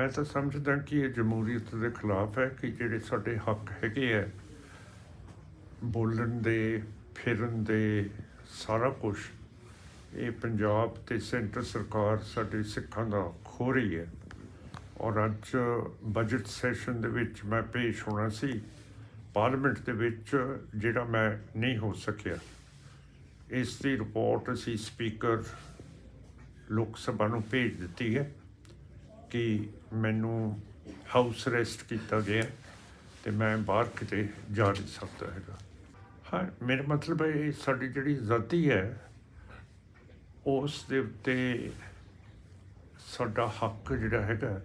ਮੈਂ ਤਾਂ ਸਮਝਦਾ ਕਿ ਇਹ ਜਮਹੂਰੀਅਤ ਦੇ ਖਿਲਾਫ ਹੈ ਕਿ ਜਿਹੜੇ ਸਾਡੇ ਹੱਕ ਹੈਗੇ ਆ, ਬੋਲਣ ਦੇ, ਫਿਰਨ ਦੇ, ਸਾਰਾ ਕੁਝ ਇਹ ਪੰਜਾਬ ਤੇ ਸੈਂਟਰ ਸਰਕਾਰ ਸਾਡੇ ਸਿੱਖਾਂ ਦਾ ਖੋ ਰਹੀ ਹੈ। ਔਰ ਅੱਜ ਬਜਟ ਸੈਸ਼ਨ ਦੇ ਵਿੱਚ ਮੈਂ ਪੇਸ਼ ਹੋਣਾ ਸੀ ਪਾਰਲੀਮੈਂਟ ਦੇ ਵਿੱਚ ਜਿਹੜਾ ਮੈਂ ਨਹੀਂ ਹੋ ਸਕਿਆ। ਇਸ ਦੀ ਰਿਪੋਰਟ ਅਸੀਂ ਸਪੀਕਰ ਲੋਕ ਸਭਾ ਨੂੰ ਭੇਜ ਦਿੱਤੀ ਹੈ। ਕਿ ਮੈਨੂੰ ਹਾਊਸ ਅਰੈਸਟ ਕੀਤਾ ਗਿਆ ਤੇ ਮੈਂ ਬਾਹਰ ਕਿਤੇ ਜਾ ਨਹੀਂ ਸਕਦਾ ਹੈਗਾ। ਹਾਂ, ਮੇਰਾ ਮਤਲਬ ਹੈ ਸਾਡੀ ਜਿਹੜੀ ਆਜ਼ਾਦੀ ਹੈ, ਉਸ ਦੇ ਉੱਤੇ ਸਾਡਾ ਹੱਕ ਜਿਹੜਾ ਹੈਗਾ,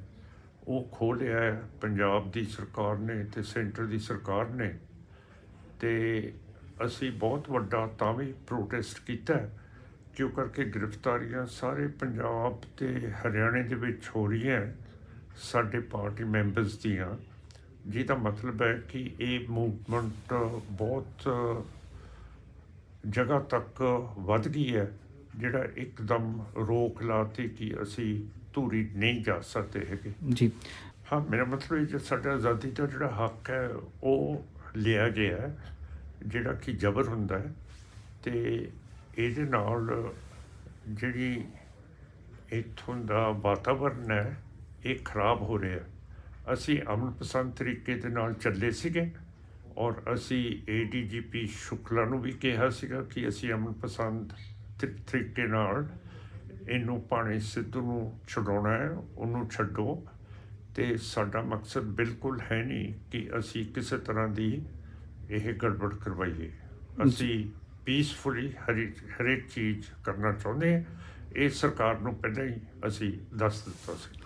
ਉਹ ਖੋਹ ਲਿਆ ਹੈ। ਪੰਜਾਬ ਦੀ ਸਰਕਾਰ ਨੇ ਤੇ ਸੈਂਟਰ ਦੀ ਸਰਕਾਰ ਨੇ ਤੇ ਅਸੀਂ ਬਹੁਤ ਵੱਡਾ ਤਾਂ ਵੀ ਪ੍ਰੋਟੈਸਟ ਕੀਤਾ ਕਿਉਂ ਕਰਕੇ ਗ੍ਰਿਫਤਾਰੀਆਂ ਸਾਰੇ ਪੰਜਾਬ ਤੇ ਹਰਿਆਣੇ ਦੇ ਵਿੱਚ ਹੋ ਰਹੀਆਂ ਸਾਡੇ ਪਾਰਟੀ ਮੈਂਬਰਸ ਦੀਆਂ। ਜਿਹਦਾ ਮਤਲਬ ਹੈ ਕਿ ਇਹ ਮੂਵਮੈਂਟ ਬਹੁਤ ਜਗ੍ਹਾ ਤੱਕ ਵੱਧ ਗਈ ਹੈ ਜਿਹੜਾ ਇੱਕਦਮ ਰੋਕ ਲਾਤੀ ਕਿ ਅਸੀਂ ਧੂਰੀ ਨਹੀਂ ਜਾ ਸਕਦੇ ਹੈਗੇ। ਜੀ। ਹਾਂ ਮੇਰਾ ਮਤਲਬ ਇਹ ਜੋ ਸਾਡਾ ਆਜ਼ਾਦੀ ਦਾ ਜਿਹੜਾ ਹੱਕ ਹੈ ਉਹ ਲਿਆ ਗਿਆ ਜਿਹੜਾ ਕਿ ਜ਼ਬਰ ਹੁੰਦਾ ਹੈ। ਤੇ ਇਹਦੇ ਨਾਲ ਜਿਹੜੀ ਇੱਥੋਂ ਦਾ ਵਾਤਾਵਰਨ ਹੈ, ਇਹ ਖਰਾਬ ਹੋ ਰਿਹਾ। ਅਸੀਂ ਅਮਨ ਪਸੰਦ ਤਰੀਕੇ ਦੇ ਨਾਲ ਚੱਲੇ ਸੀਗੇ ਔਰ ਅਸੀਂ ਏਡੀਜੀਪੀ ਸ਼ੁਕਲਾ ਨੂੰ ਵੀ ਕਿਹਾ ਸੀਗਾ ਕਿ ਅਸੀਂ ਅਮਨ ਪਸੰਦ ਤਰੀ- ਤਰੀਕੇ ਨਾਲ ਇਹਨੂੰ ਪਾਣੀ ਸਿੱਧੂ ਨੂੰ ਛਡਾਉਣਾ ਹੈ, ਉਹਨੂੰ ਛੱਡੋ। ਤੇ ਸਾਡਾ ਮਕਸਦ ਬਿਲਕੁਲ ਹੈ ਨਹੀਂ ਕਿ ਅਸੀਂ ਕਿਸੇ ਤਰ੍ਹਾਂ ਦੀ ਇਹ ਗੜਬੜ ਕਰਵਾਈਏ। ਅਸੀਂ ਪੀਸਫੁਲੀ ਹਰੇਕ ਹਰੇਕ ਚੀਜ਼ ਕਰਨਾ ਚਾਹੁੰਦੇ ਹਾਂ। ਇਹ ਸਰਕਾਰ ਨੂੰ ਪਹਿਲਾਂ ਹੀ ਅਸੀਂ ਦੱਸ ਦਿੱਤਾ ਸੀ।